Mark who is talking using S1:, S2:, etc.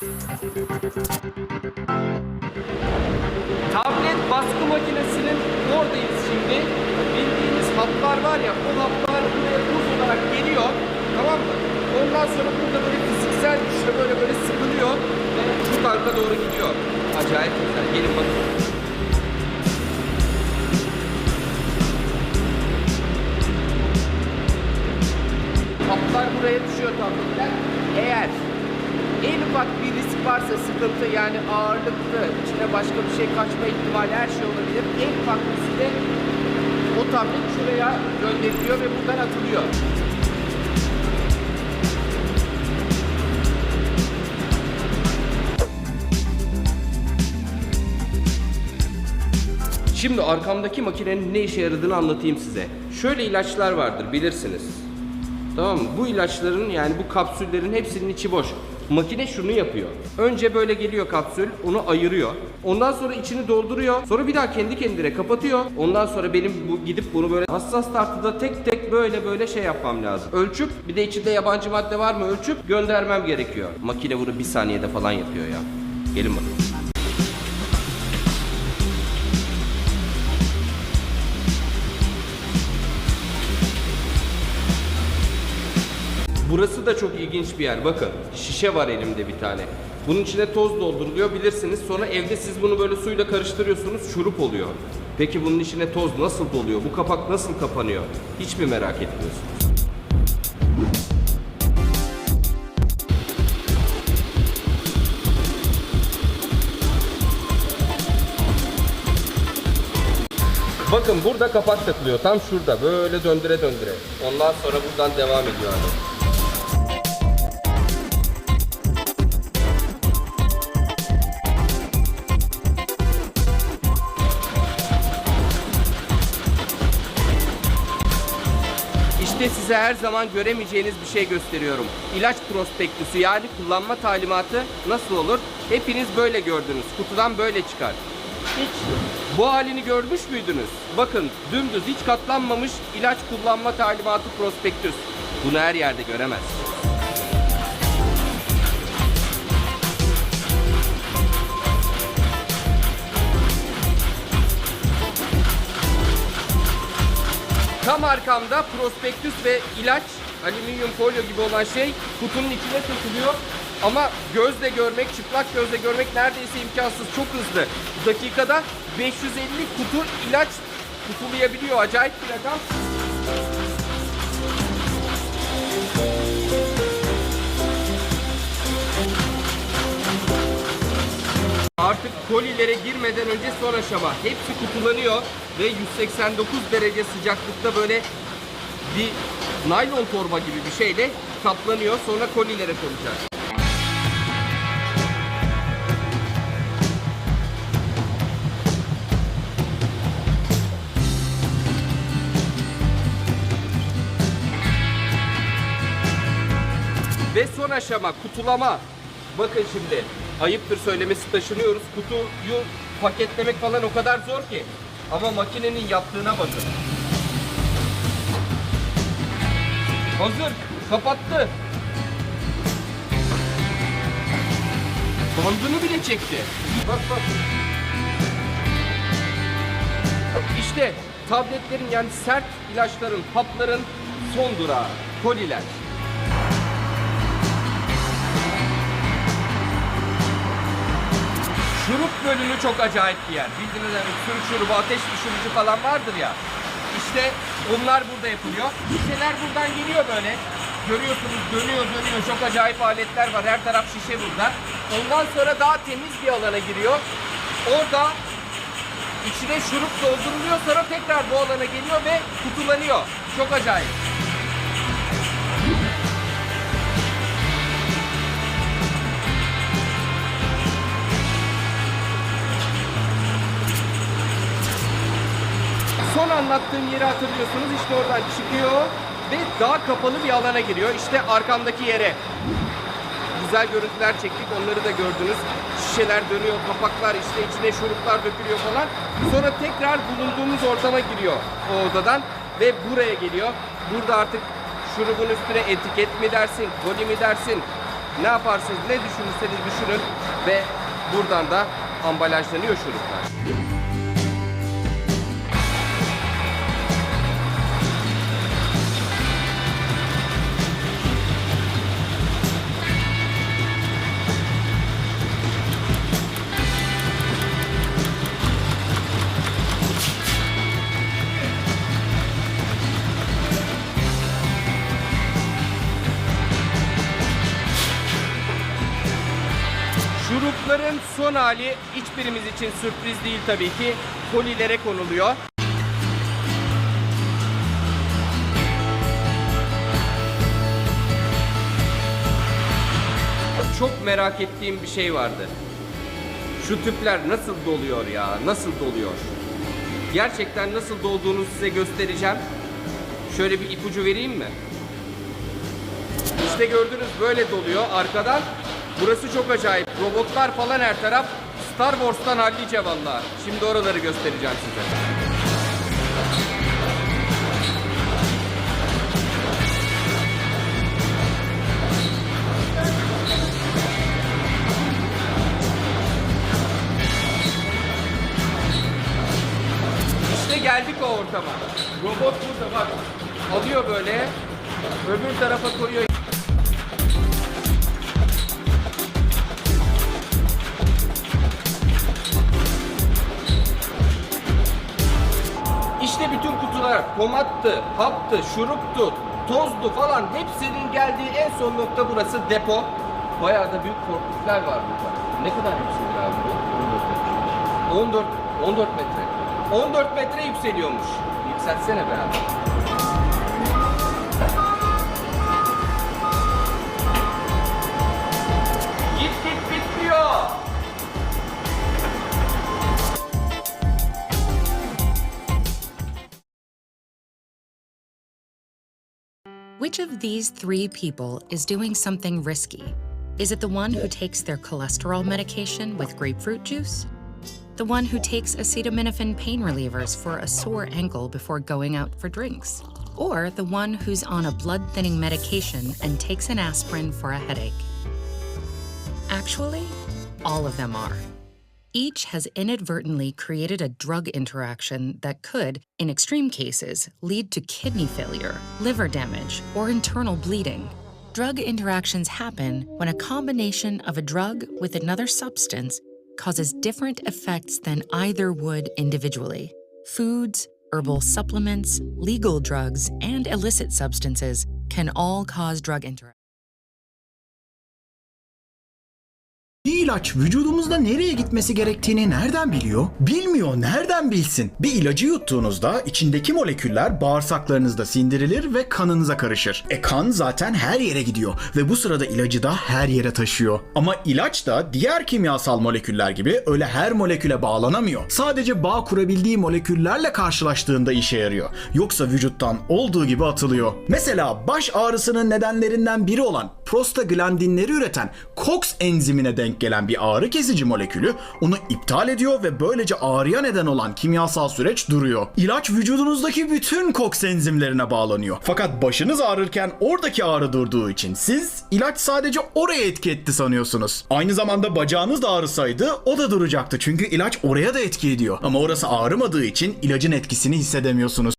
S1: Tablet baskı makinesinin oradayız şimdi. Bildiğiniz haplar var ya, o haplar buraya buz olarak geliyor. Tamam mı? Ondan sonra burada böyle fiziksel güçle böyle böyle sıkılıyor ve şu tanka doğru gidiyor. Acayip güzel. Gelin bakın. Haplar buraya düşüyor tabletler. Eğer en ufak bir risk varsa sıkıntı yani ağırlıklı, içine başka bir şey kaçma ihtimali her şey olabilir. En ufak riskte o tablet şuraya gönderiliyor ve buradan atılıyor. Şimdi arkamdaki makinenin ne işe yaradığını anlatayım size. Şöyle ilaçlar vardır bilirsiniz. Tamam mı? Bu ilaçların yani bu kapsüllerin hepsinin içi boş. Makine şunu yapıyor. Önce böyle geliyor kapsül, onu ayırıyor. Ondan sonra içini dolduruyor. Sonra bir daha kendi kendine kapatıyor. Ondan sonra benim bu gidip bunu böyle hassas tartıda tek tek böyle böyle şey yapmam lazım. Ölçüp bir de içinde yabancı madde var mı ölçüp göndermem gerekiyor. Makine bunu bir saniyede falan yapıyor ya. Gelin bakın. Burası da çok ilginç bir yer. Bakın şişe var elimde bir tane. Bunun içine toz dolduruluyor bilirsiniz. Sonra evde siz bunu böyle suyla karıştırıyorsunuz şurup oluyor. Peki bunun içine toz nasıl doluyor? Bu kapak nasıl kapanıyor? Hiç mi merak etmiyorsunuz? Bakın burada kapak takılıyor. Tam şurada. Böyle döndüre döndüre. Ondan sonra buradan devam ediyor abi. İşte size her zaman göremeyeceğiniz bir şey gösteriyorum. İlaç prospektüsü yani kullanma talimatı nasıl olur? Hepiniz böyle gördünüz. Kutudan böyle çıkar. Hiç bu halini görmüş müydünüz? Bakın dümdüz hiç katlanmamış ilaç kullanma talimatı prospektüs. Bunu her yerde göremezsiniz. Tam arkamda prospektüs ve ilaç alüminyum folyo gibi olan şey kutunun içine takılıyor. Ama gözle görmek, çıplak gözle görmek neredeyse imkansız. Çok hızlı. Dakikada 550 kutu ilaç kutulayabiliyor. Acayip bir rakam. Artık kolilere girmeden önce son aşama. Hepsi kutulanıyor ve 189 derece sıcaklıkta böyle bir naylon torba gibi bir şeyle kaplanıyor. Sonra kolilere konacak. Ve son aşama kutulama. Bakın şimdi ayıptır söylemesi taşınıyoruz. Kutuyu paketlemek falan o kadar zor ki. Ama makinenin yaptığına bakın. Hazır. Kapattı. Bandını bile çekti. Bak bak. İşte tabletlerin yani sert ilaçların, hapların son durağı. Koliler. Şurup bölümü çok acayip bir yer. Bildiğiniz gibi sürük şurubu, ateş düşürücü falan vardır ya. İşte onlar burada yapılıyor. Şişeler buradan geliyor böyle. Görüyorsunuz dönüyor dönüyor. Çok acayip aletler var. Her taraf şişe burada. Ondan sonra daha temiz bir alana giriyor. Orada içine şurup dolduruluyor. Sonra tekrar bu alana geliyor ve kutulanıyor. Çok acayip. Anlattığım yeri hatırlıyorsunuz. İşte oradan çıkıyor ve daha kapalı bir alana giriyor. İşte arkamdaki yere. Güzel görüntüler çektik. Onları da gördünüz. Şişeler dönüyor, kapaklar işte içine şuruplar dökülüyor falan. Sonra tekrar bulunduğumuz ortama giriyor o odadan ve buraya geliyor. Burada artık şurubun üstüne etiket mi dersin, koli mi dersin, Ne yaparsınız, ne düşünürseniz düşünün ve buradan da ambalajlanıyor şuruplar. Son hali hiçbirimiz için sürpriz değil tabii ki. Kolilere konuluyor. Çok merak ettiğim bir şey vardı. Şu tüpler nasıl doluyor ya? Nasıl doluyor? Gerçekten nasıl dolduğunu size göstereceğim. Şöyle bir ipucu vereyim mi? İşte gördünüz böyle doluyor arkadan. Burası çok acayip. Robotlar falan her taraf. Star Wars'tan hallice valla. Şimdi oraları göstereceğim size. İşte geldik o ortama. Robot burada bak. Alıyor böyle. Öbür tarafa koyuyor. Kutular pomattı, haptı, şuruptu, tozdu falan hepsinin geldiği en son nokta burası depo. Bayağı da büyük forkliftler var burada. Ne kadar yükselir abi bu? 14 14 metre. 14 metre yükseliyormuş. Yükseltsene be abi.
S2: Of these three people is doing something risky? Is it the one who takes their cholesterol medication with grapefruit juice? The one who takes acetaminophen pain relievers for a sore ankle before going out for drinks? Or the one who's on a blood thinning medication and takes an aspirin for a headache? Actually, all of them are. Each has inadvertently created a drug interaction that could, in extreme cases, lead to kidney failure, liver damage, or internal bleeding. Drug interactions happen when a combination of a drug with another substance causes different effects than either would individually. Foods, herbal supplements, legal drugs, and illicit substances can all cause drug interactions.
S3: Bir ilaç vücudumuzda nereye gitmesi gerektiğini nereden biliyor? Bilmiyor, nereden bilsin? Bir ilacı yuttuğunuzda içindeki moleküller bağırsaklarınızda sindirilir ve kanınıza karışır. E kan zaten her yere gidiyor ve bu sırada ilacı da her yere taşıyor. Ama ilaç da diğer kimyasal moleküller gibi öyle her moleküle bağlanamıyor. Sadece bağ kurabildiği moleküllerle karşılaştığında işe yarıyor. Yoksa vücuttan olduğu gibi atılıyor. Mesela baş ağrısının nedenlerinden biri olan prostaglandinleri üreten COX enzimine denk gelen bir ağrı kesici molekülü onu iptal ediyor ve böylece ağrıya neden olan kimyasal süreç duruyor. İlaç vücudunuzdaki bütün COX enzimlerine bağlanıyor. Fakat başınız ağrırken oradaki ağrı durduğu için siz ilaç sadece oraya etki etti sanıyorsunuz. Aynı zamanda bacağınız da ağrısaydı o da duracaktı çünkü ilaç oraya da etki ediyor. Ama orası ağrımadığı için ilacın etkisini hissedemiyorsunuz.